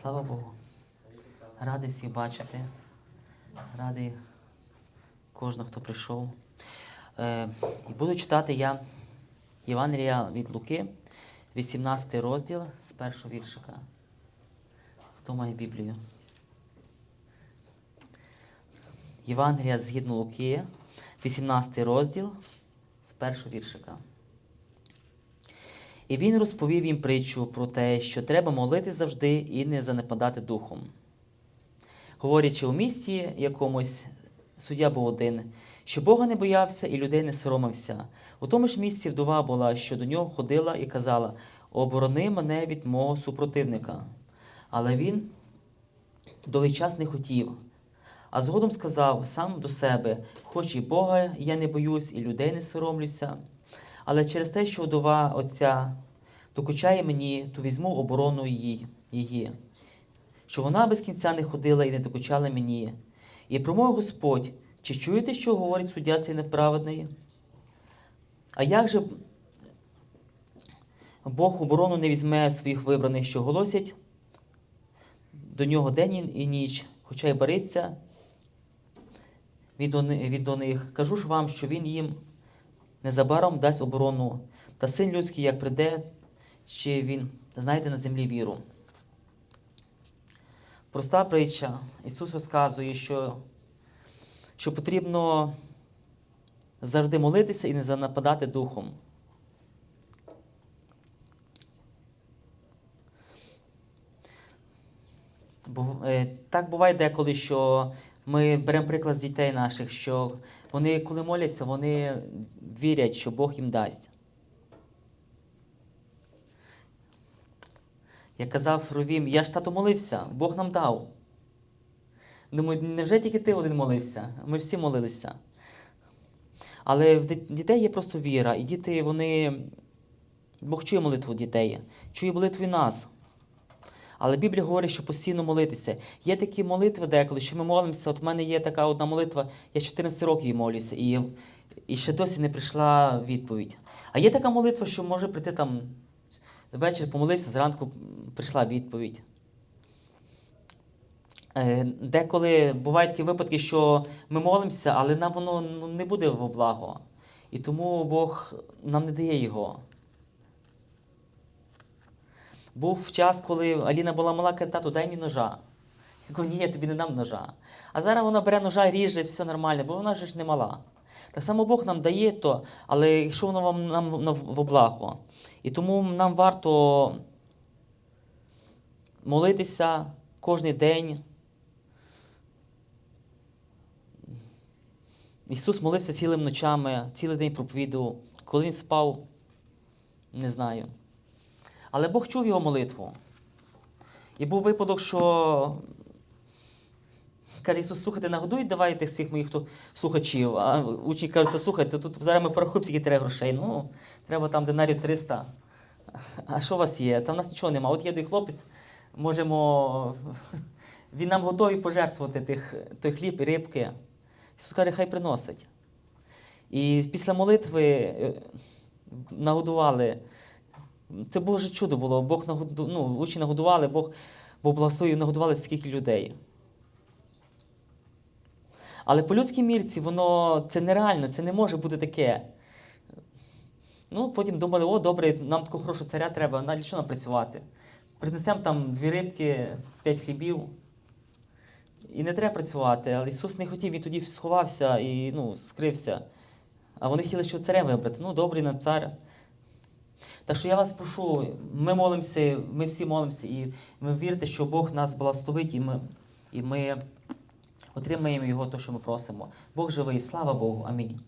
Слава Богу. Радий всіх бачити. Радий кожного, хто прийшов. Е, буду читати я Євангелія від Луки, 18 розділ з першого віршика. Хто має Біблію? Євангелія згідно Луки, 18 розділ з першого віршика. І він розповів їм притчу про те, що треба молитись завжди і не занепадати духом. Говорячи у місті якомусь, суддя був один, що Бога не боявся і людей не соромився. У тому ж місці вдова була, що до нього ходила і казала: Оборони мене від мого супротивника. Але він довгий час не хотів. А згодом сказав сам до себе: хоч і Бога я не боюсь, і людей не соромлюся, але через те, що вдова отця докучає мені, то візьму оборону її, її, що вона без кінця не ходила і не докучала мені. І промовив Господь, чи чуєте, що говорить суддя цей неправедний? А як же Бог оборону не візьме своїх вибраних, що голосять до нього день і ніч, хоча й бариться від до, них. Кажу ж вам, що він їм незабаром дасть оборону, та син людський, як прийде, чи він знайде на землі віру. Проста притча. Ісус розказує, що, що потрібно завжди молитися і не занападати духом. Бу- е, Так буває деколи, що ми беремо приклад з дітей наших, що вони, коли моляться, вони вірять, що Бог їм дасть. Я казав Ровім, я ж тато молився, Бог нам дав. Думаю, невже тільки ти один молився? Ми всі молилися. Але в дітей є просто віра, і діти, вони. Бог чує молитву дітей, чує молитву і нас. Але Біблія говорить, що постійно молитися. Є такі молитви деколи, що ми молимося. От в мене є така одна молитва, я 14 років її молюся, і, і ще досі не прийшла відповідь. А є така молитва, що може прийти там ввечері помолився, зранку прийшла відповідь. Е, Деколи бувають такі випадки, що ми молимося, але нам воно ну, не буде во благо. І тому Бог нам не дає його. Був час, коли Аліна була мала, каже, тату, дай мені ножа. Я кажу, ні, я тобі не дам ножа. А зараз вона бере ножа, ріже, все нормально, бо вона ж не мала. Так само Бог нам дає то, але якщо воно вам нам на- во благо. І тому нам варто молитися кожен день. Ісус молився цілими ночами, цілий день проповідував. Коли він спав, не знаю. Але Бог чув його молитву. І був випадок, що каже Ісус, слухайте, нагодують, давайте всіх моїх хто слухачів. А учні кажуть, слухайте, тут зараз ми порахуємо, скільки треба грошей. Ну, треба там динарів 300. А що у вас є? Та в нас нічого немає. От є той хлопець, можемо. Він нам готовий пожертвувати тих, той хліб і рибки. Ісус каже, хай приносить. І після молитви е, нагодували. Це Боже чудо було. Бог нагоду, ну, учні нагодували, Бог, Бог благословив, нагодували скільки людей. Але по людській мірці воно це нереально, це не може бути таке. Ну, потім думали, о, добре, нам такого хорошого царя треба, на що нам працювати? Принесемо там дві рибки, п'ять хлібів. І не треба працювати. Але Ісус не хотів, він тоді сховався і ну, скрився. А вони хотіли, що царем вибрати. Ну, добрий нам цар. Так що я вас прошу, ми молимося, ми всі молимося, і ми вірите, що Бог нас благословить, і ми, і ми отримаємо Його, те, що ми просимо. Бог живий, слава Богу. Амінь.